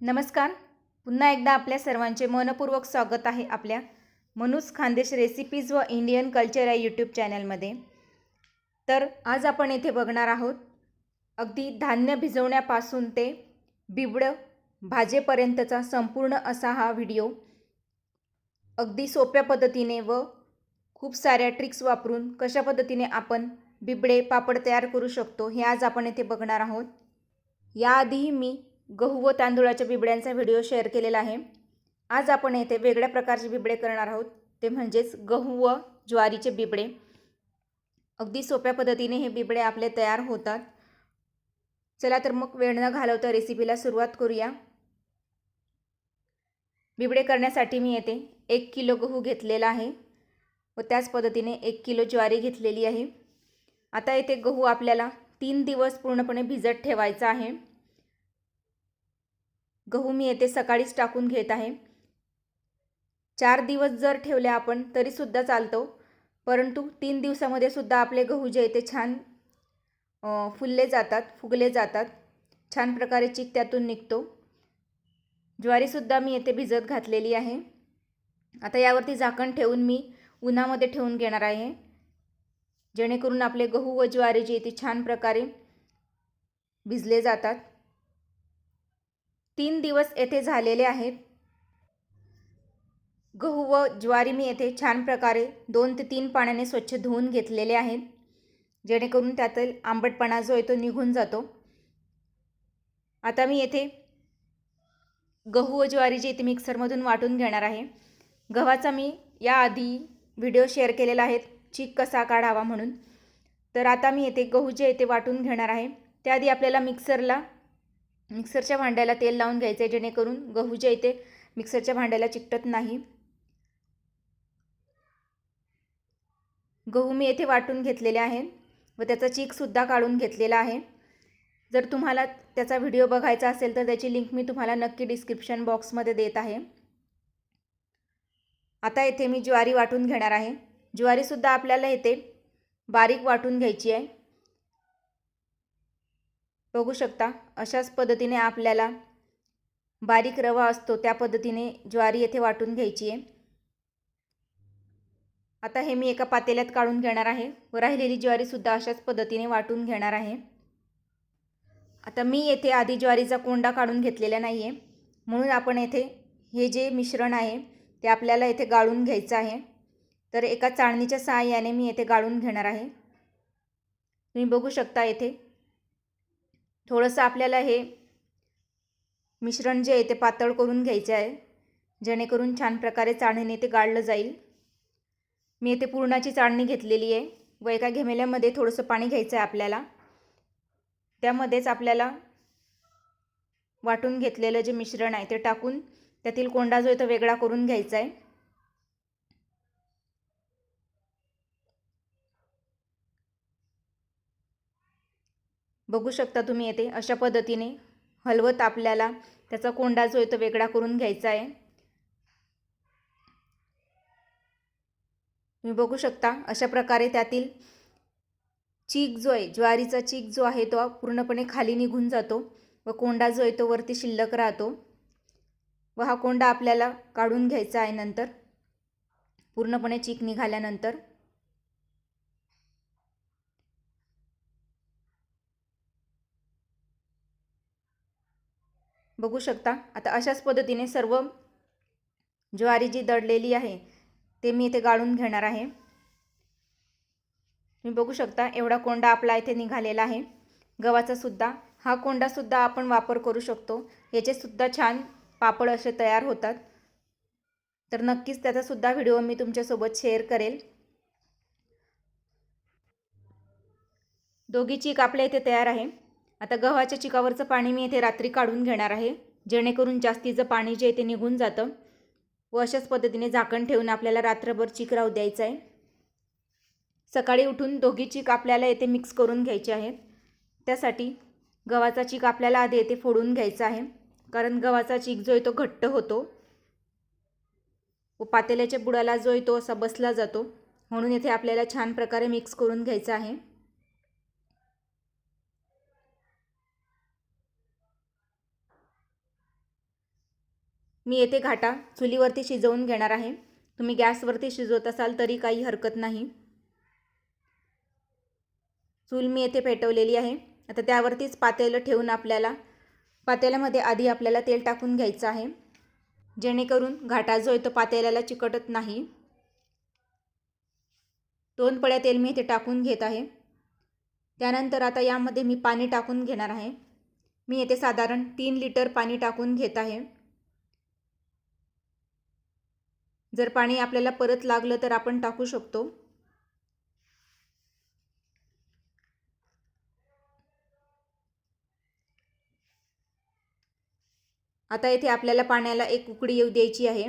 नमस्कार. पुन्हा एकदा आपल्या सर्वांचे मनपूर्वक स्वागत आहे आपल्या मनुज खानदेश रेसिपीज व इंडियन कल्चर या यूट्यूब चॅनलमध्ये तर आज आपण येथे बघणार आहोत अगदी धान्य भिजवण्यापासून ते बिबडं भाजेपर्यंतचा संपूर्ण असा हा व्हिडिओ अगदी सोप्या पद्धतीने व खूप साऱ्या ट्रिक्स वापरून कशा पद्धतीने आपण बिबडे पापड तयार करू शकतो हे आज आपण येथे बघणार आहोत. याआधीही मी गहू व तांदुळाच्या बिबड्यांचा व्हिडिओ शेअर केलेला आहे. आज आपण येथे वेगळ्या प्रकारचे बिबडे करणार आहोत. ते म्हणजेच गहू व ज्वारीचे बिबडे. अगदी सोप्या पद्धतीने हे बिबडे आपले तयार होतात. चला तर मग वेळ न घालवता रेसिपीला सुरुवात करूया. बिबडे करण्यासाठी मी येथे एक किलो गहू घेतलेला आहे व त्याच पद्धतीने एक किलो ज्वारी घेतलेली आहे. आता येथे गहू आपल्याला तीन दिवस पूर्णपणे भिजत ठेवायचा आहे. गहू मी येथे सकाळीच टाकून घेत आहे. चार दिवस जर ठेवले आपण तरीसुद्धा चालतो. परंतु तीन दिवसामध्ये सुद्धा आपले गहू जे ते छान फुलले जातात फुगले जातात. छान प्रकारे चीक त्यातून निघतो. ज्वारीसुद्धा मी येथे भिजत घातलेली आहे. आता यावरती झाकण ठेवून मी उन्हामध्ये ठेवून घेणार आहे. जेणेकरून आपले गहू व ज्वारी जे ती छान प्रकारे भिजले जातात. तीन दिवस येथे झालेले आहेत. गहू व ज्वारी मी येथे छान प्रकारे दोन ते तीन पाण्याने स्वच्छ धुवून घेतलेले आहेत. जेणेकरून त्यातील आंबटपणा जो आहे तो निघून जातो. आता मी येथे गहू व ज्वारी जे इथे मिक्सरमधून वाटून घेणार आहे. गव्हाचा मी याआधी व्हिडिओ शेअर केलेला आहे. चीक कसा काढावा म्हणून. तर आता मी येथे गहू जे येते वाटून घेणार आहे. त्याआधी आपल्याला मिक्सरला मिक्सरच्या भांड्याला तेल लावून घ्यायचं आहे जेणेकरून गहू जे येते मिक्सरच्या भांड्याला चिकटत नाही. गहू मी येथे वाटून घेतलेले आहे व त्याचा चीकसुद्धा काढून घेतलेला आहे. जर तुम्हाला त्याचा व्हिडिओ बघायचा असेल तर त्याची लिंक मी तुम्हाला नक्की डिस्क्रिप्शन बॉक्समध्ये देत आहे. आता येथे मी ज्वारी वाटून घेणार आहे. ज्वारीसुद्धा आपल्याला येथे बारीक वाटून घ्यायची आहे. बघू शकता. अशाच पद्धतीने आपल्याला बारीक रवा असतो त्या पद्धतीने ज्वारी येथे वाटून घ्यायची आहे. आता हे मी एका पातेल्यात काढून घेणार आहे. व राहिलेली ज्वारीसुद्धा अशाच पद्धतीने वाटून घेणार आहे. आता मी येथे आधी ज्वारीचा कोंडा काढून घेतलेला नाही आहे म्हणून आपण येथे हे जे मिश्रण आहे ते आपल्याला येथे गाळून घ्यायचं आहे. तर एका चाळणीच्या सहाय्याने मी येथे गाळून घेणार आहे. तुम्ही बघू शकता येथे थोडंसं आपल्याला हे मिश्रण जे आहे ते पातळ करून घ्यायचे आहे. जेणेकरून छान प्रकारे चाळणीने ते गाळलं जाईल. मी येथे पुरणाची चाळणी घेतलेली आहे. व एका घेमेल्यामध्ये थोडंसं पाणी घ्यायचं आहे आपल्याला. त्यामध्येच आपल्याला वाटून घेतलेलं जे मिश्रण आहे ते टाकून त्यातील कोंडा जो आहे तो वेगळा करून घ्यायचा आहे. बघू शकता तुम्ही येते अशा पद्धतीने हलवत आपल्याला त्याचा कोंडा जो आहे तो वेगळा करून घ्यायचा आहे. तुम्ही बघू शकता अशा प्रकारे त्यातील चीक जो आहे ज्वारीचा चीक जो आहे तो पूर्णपणे खाली निघून जातो व कोंडा जो आहे तो वरती शिल्लक राहतो व हा कोंडा आपल्याला काढून घ्यायचा आहे नंतर. पूर्णपणे चीक निघाल्यानंतर बघू शकता. आता अशाच पद्धतीने सर्व ज्वारी जी दडलेली आहे ते मी इथे गाळून घेणार आहे. तुम्ही बघू शकता एवढा कोंडा आपला इथे निघालेला आहे. गव्हाचा सुद्धा हा कोंडासुद्धा आपण वापर करू शकतो. याचेसुद्धा छान पापड असे तयार होतात. तर नक्कीच त्याचासुद्धा व्हिडिओ मी तुमच्यासोबत शेअर करेल. दोघी चीक आपल्या इथे तयार आहे. आता गव्हाच्या चिकावरचं पाणी मी इथे रात्री काढून घेणार आहे. जेणेकरून जास्तीचं पाणी जे आहे ते निघून जातं व अशाच पद्धतीने झाकण ठेवून आपल्याला रात्रभर चीक राहू द्यायचं आहे. सकाळी उठून दोघी चीक आपल्याला येथे मिक्स करून घ्यायची आहेत. त्यासाठी गव्हाचा चीक आपल्याला आधी येथे फोडून घ्यायचा आहे. कारण गव्हाचा चीक जो आहे तो घट्ट होतो व पातेल्याच्या बुडाला जो आहे तो असा बसला जातो. म्हणून येथे आपल्याला छान प्रकारे मिक्स करून घ्यायचा आहे. मी येथे घाटा चुलीवरती शिजवून घेणार आहे. तुम्ही गॅसवरती शिजवत असाल तरी काही हरकत नाही. चूल मी येथे पेटवलेली आहे. आता त्यावरतीच पातेलं ठेवून आपल्याला पातेल्यामध्ये आधी आपल्याला तेल टाकून घ्यायचं आहे. जेणेकरून घाटा जो आहे तो पातेल्याला चिकटत नाही. दोन पळ्या तेल मी इथे टाकून घेत आहे. त्यानंतर आता यामध्ये मी पाणी टाकून घेणार आहे. मी येथे साधारण तीन लिटर पाणी टाकून घेत आहे. जर पाणी आपल्याला परत लागलं तर आपण टाकू शकतो. आता येथे आपल्याला पाण्याला एक उकडी येऊ द्यायची आहे.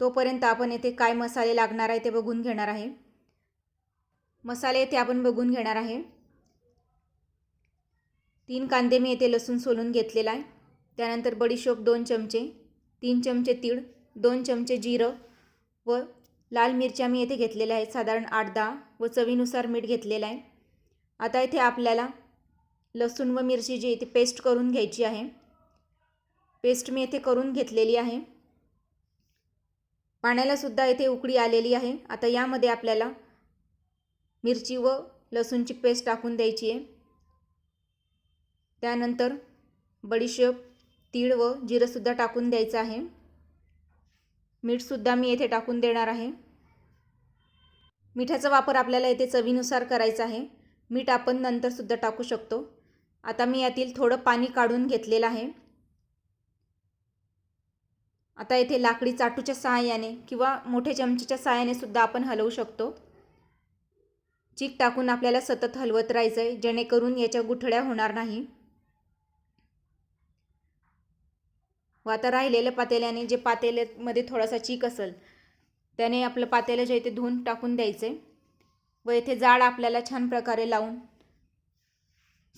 तोपर्यंत आपण येथे काय मसाले लागणार आहे ते बघून घेणार आहे. मसाले येथे आपण बघून घेणार आहे. तीन कांदे मी येथे लसूण सोलून घेतलेला आहे. त्यानंतर बडीशोप दोन चमचे. तीन चमचे तीळ दोन चमचे जिरं व लाल मिरच्या मी येथे घेतलेल्या आहेत. साधारण आठ दहा व चवीनुसार मीठ घेतलेलं आहे. आता इथे आपल्याला लसूण व मिरची जी इथे पेस्ट करून घ्यायची आहे. पेस्ट मी येथे करून घेतलेली आहे. पाण्यालासुद्धा इथे उकळी आलेली आहे. आता यामध्ये आपल्याला मिरची व लसूणची पेस्ट टाकून द्यायची आहे. त्यानंतर बडीशेप तीळ व जिरंसुद्धा टाकून द्यायचं आहे. मीठसुद्धा मी येथे टाकून देणार आहे. मिठाचा वापर आपल्याला येथे चवीनुसार करायचा आहे. मीठ आपण नंतरसुद्धा टाकू शकतो. आता मी यातील थोडं पाणी काढून घेतलेलं आहे. आता येथे लाकडी चाटूच्या सहाय्याने किंवा मोठ्या चमचीच्या सहाय्याने सुद्धा आपण हलवू शकतो. चीक टाकून आपल्याला सतत हलवत राहायचं आहे जेणेकरून याच्या गुठळ्या होणार नाही. व आता राहिलेल्या पातेल्याने जे पातेल्यामध्ये थोडासा चीक असेल त्याने आपलं पातेलं जे इथे धुवून टाकून द्यायचं. आहे व येथे जाड आपल्याला छान प्रकारे लावून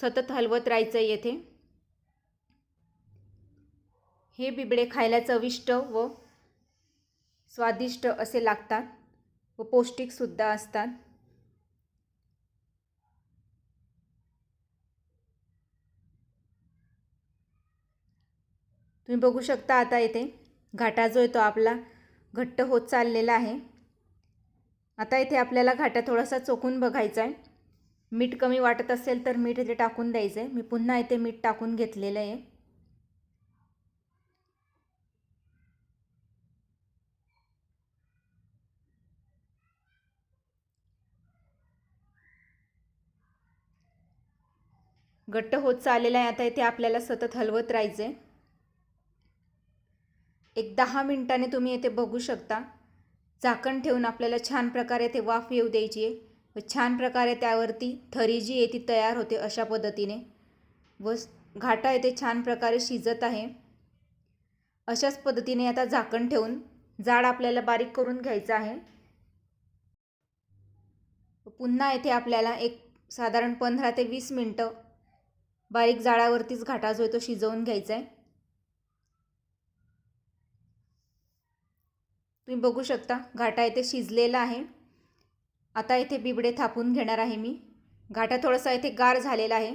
सतत हलवत राहायचं आहे येथे. हे बिबडे खायला चविष्ट व स्वादिष्ट असे लागतात व पौष्टिकसुद्धा असतात. तुम्ही बघू शकता आता इथे घाटा जो आहे तो आपला घट्ट होत चाललेला आहे. आता इथे आपल्याला घाटा थोडासा चोखून बघायचा आहे. मीठ कमी वाटत असेल तर मीठ इथे टाकून द्यायचं आहे मी पुन्हा इथे मीठ टाकून घेतलेलं आहे. घट्ट होत चाललेला आहे. आता इथे आपल्याला सतत हलवत राहायचं आहे एक दहा मिनटाने तुम्ही येथे बघू शकता. झाकण ठेवून आपल्याला छान प्रकारे ते वाफ येऊ द्यायची आहे. व छान प्रकारे त्यावरती थरी जी आहे ती तयार होते अशा पद्धतीने. व घाटा येथे छान प्रकारे शिजत आहे. अशाच पद्धतीने आता झाकण ठेवून जाड आपल्याला बारीक करून घ्यायचं आहे. पुन्हा येथे आपल्याला एक साधारण पंधरा ते वीस मिनटं बारीक जाळावरतीच घाटा जो आहे तो शिजवून घ्यायचा आहे. तुम्ही बघू शकता घाटा इथे शिजलेला आहे. आता इथे बिबडे थापून घेणार आहे मी. घाटा थोडासा इथे गार झालेला आहे.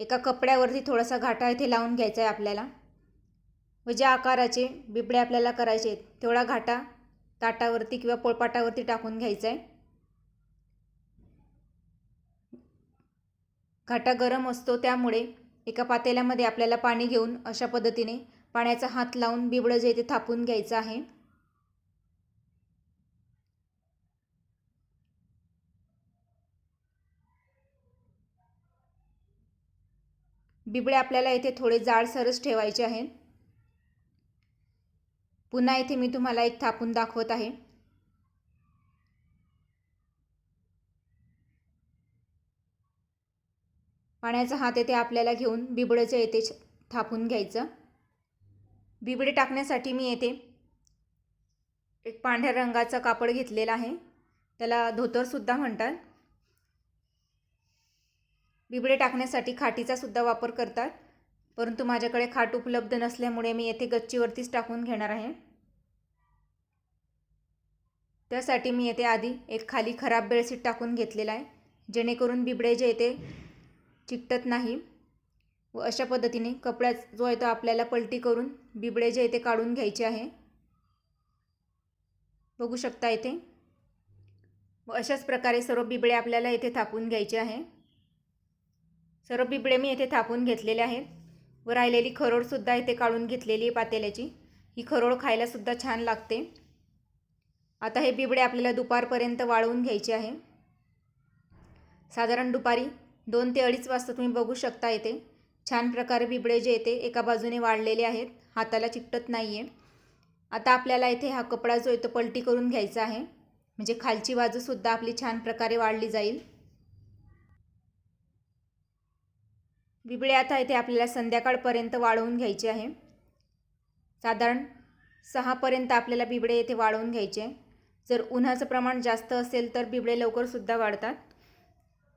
एका कपड्यावरती थोडासा घाटा इथे लावून घ्यायचा आहे आपल्याला. व ज्या आकाराचे बिबडे आपल्याला करायचे आहेत तेवढा घाटा ताटावरती किंवा पोळपाटावरती टाकून घ्यायचा आहे. घाटा गरम असतो त्यामुळे एका पातेल्यामध्ये आपल्याला पाणी घेऊन अशा पद्धतीने पाण्याचा हात लावून बिबडं जे ते थापून घ्यायचं आहे. बिबळे आपल्याला इथे थोडे जाडसरच ठेवायचे आहे. पुन्हा इथे मी तुम्हाला एक थापून दाखवत आहे. पाण्याचा हात येथे आपल्याला घेऊन बिबडचं येथे थापून घ्यायचं. बिबडे टाकण्यासाठी मी येथे एक पांढऱ्या रंगाचा कापड घेतलेला आहे. त्याला धोतरसुद्धा म्हणतात. बिबडे टाकण्यासाठी खाटीचा सुद्धा वापर करतात. परंतु माझ्याकडे खाट उपलब्ध नसल्यामुळे मी येथे गच्चीवरतीच टाकून घेणार आहे. त्यासाठी मी येथे आधी एक खाली खराब बेडशीट टाकून घेतलेला आहे. जेणेकरून बिबडे जे येते चिकटत नाही व अशा पद्धतीने कपड्यात जो आहे तो आपल्याला पलटी करून बिबडे जे आहे ते काढून घ्यायचे आहे. बघू शकता येथे. व अशाच प्रकारे सर्व बिबडे आपल्याला येथे थापून घ्यायचे आहे. सर्व बिबडे मी इथे थापून घेतलेले आहेत व राहिलेली खरोडसुद्धा इथे काढून घेतलेली आहे पातेल्याची. ही खरोड खायलासुद्धा छान लागते. आता हे बिबडे आपल्याला दुपारपर्यंत वाळवून घ्यायचे आहे. साधारण दुपारी दोन ते अडीच वाजता तुम्ही बघू शकता येते छान प्रकारे बिबडे जे येते एका बाजूने वाढलेले आहेत. हाताला चिकटत नाही आहे आता आपल्याला इथे हा कपडा जो आहे तो पलटी करून घ्यायचा आहे. म्हणजे खालची बाजूसुद्धा आपली छान प्रकारे वाढली जाईल. बिबळे आता इथे आपल्याला संध्याकाळपर्यंत वाळवून घ्यायचे आहे. साधारण सहापर्यंत आपल्याला बिबडे येथे वाळवून घ्यायचे. जर उन्हाचं प्रमाण जास्त असेल तर बिबडे लवकरसुद्धा वाढतात.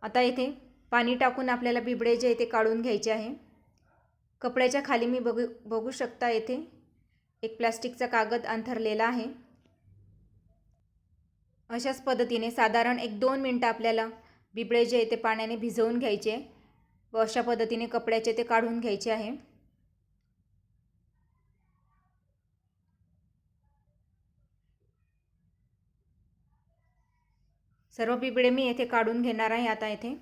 आता इथे पाणी टाकून आपल्याला बिबडे जे इथे काढून घ्यायचे आहे. कपड्याच्या खाली मी बघू बघू शकता येथे एक प्लॅस्टिकचा कागद अंथरलेला आहे. अशाच पद्धतीने साधारण एक दोन मिनटं आपल्याला बिबळे जे येते पाण्याने भिजवून घ्यायचे. व अशा पद्धतीने कपड्याचे ते काढून घ्यायचे आहे. सर्व बिबडे मी येथे काढून घेणार आहे आता येथे.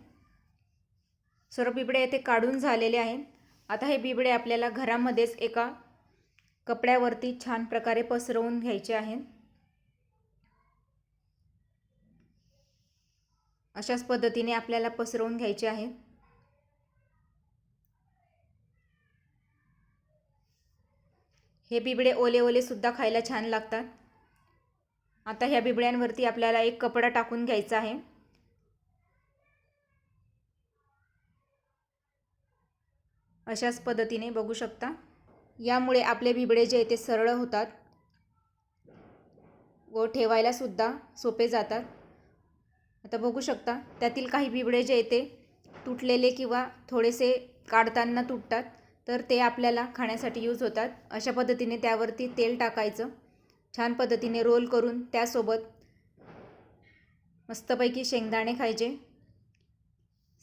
सर्व पिपडे येथे काढून झालेले आहेत. आता हे बिबडे आपल्याला घरामध्येच एका कपड्यावरती छान प्रकारे पसरवून घ्यायचे आहेत. अशाच पद्धतीने आपल्याला पसरवून घ्यायचे आहेत हे बिबडे ओले ओले सुद्धा खायला छान लागतात. आता ह्या बिबड्यांवरती आपल्याला एक कपडा टाकून घ्यायचा आहे. अशाच पद्धतीने बघू शकता. यामुळे आपले बिबडे जे ते सरळ होतात. व ठेवायलासुद्धा सोपे जातात. आता बघू शकता त्यातील काही बिबडे जे येते तुटलेले किंवा थोडेसे काढताना तुटतात. तर ते आपल्याला खाण्यासाठी यूज होतात. अशा पद्धतीने त्यावरती तेल टाकायचं. छान पद्धतीने रोल करून त्यासोबत मस्तपैकी शेंगदाणे खायचे.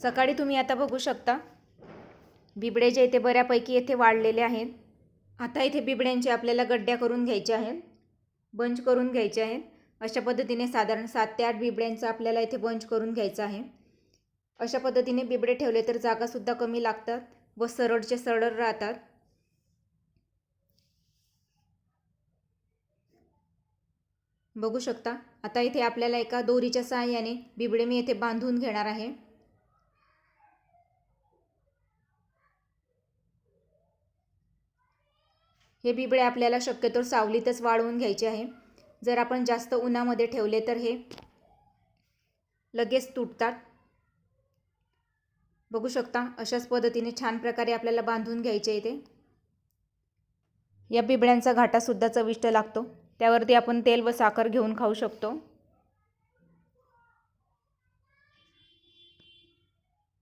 सकाळी तुम्ही आता बघू शकता बिबडे जे इथे बऱ्यापैकी येथे वाढलेले आहेत. आता इथे बिबड्यांचे आपल्याला गड्ड्या करून घ्यायचे आहेत. बंच करून घ्यायचे आहेत. अशा पद्धतीने साधारण सात ते आठ बिबड्यांचं आपल्याला इथे बंच करून घ्यायचं आहे. अशा पद्धतीने बिबडे ठेवले तर जागासुद्धा कमी लागतात. व सरळचे सरळ राहतात. बघू शकता आता इथे आपल्याला एका दोरीच्या सहाय्याने बिबडे मी येथे बांधून घेणार आहे. हे बिबळे आपल्याला शक्यतो सावलीतच वाळवून घ्यायचे आहे. जर आपण जास्त उन्हामध्ये ठेवले तर हे लगेच तुटतात. बघू शकता अशाच पद्धतीने छान प्रकारे आपल्याला बांधून घ्यायचे इथे या बिबड्यांचा घाटासुद्धा चविष्ट लागतो. त्यावरती आपण तेल व साखर घेऊन खाऊ शकतो.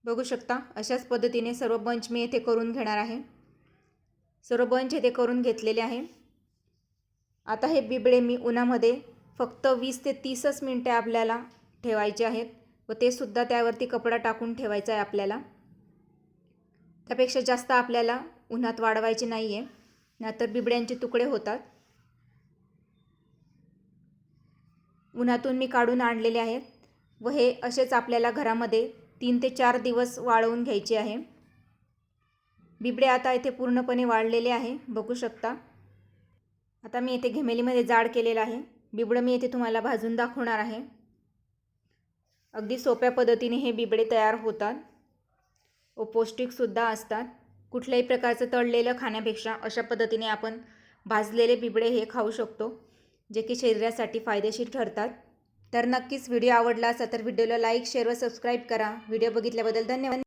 बघू शकता अशाच पद्धतीने सर्व बंच मी येथे करून घेणार आहे. सर्व बंच येथे करून घेतलेले आहे. आता हे बिबळे मी उन्हामध्ये फक्त वीस ते तीसच मिनटे आपल्याला ठेवायचे आहेत. व ते सुद्धा त्यावरती कपडा टाकून ठेवायचा आहे आपल्याला. त्यापेक्षा जास्त आपल्याला उन्हात वाढवायचे नाही आहे नाहीतर बिबड्यांचे तुकडे होतात. उन्हातून मी काढून आणलेले आहेत व हे असेच आपल्याला घरामध्ये तीन ते चार दिवस वाळवून घ्यायचे आहे. बिबडे आता इथे पूर्णपणे वाढलेले आहे बघू शकता. आता मी येथे घेमेलीमध्ये जाड केलेलं आहे. बिबडं मी येथे तुम्हाला भाजून दाखवणार आहे. अगदी सोप्या पद्धतीने हे बिबडे तयार होतात. व पौष्टिकसुद्धा असतात. कुठल्याही प्रकारचं तळलेलं खाण्यापेक्षा अशा पद्धतीने आपण भाजलेले बिबडे हे खाऊ शकतो जे की शरीरासाठी फायदेशीर ठरतात. तर नक्कीच व्हिडिओ आवडला असा तर व्हिडिओला लाईक शेअर व सबस्क्राईब करा. व्हिडिओ बघितल्याबद्दल धन्यवाद.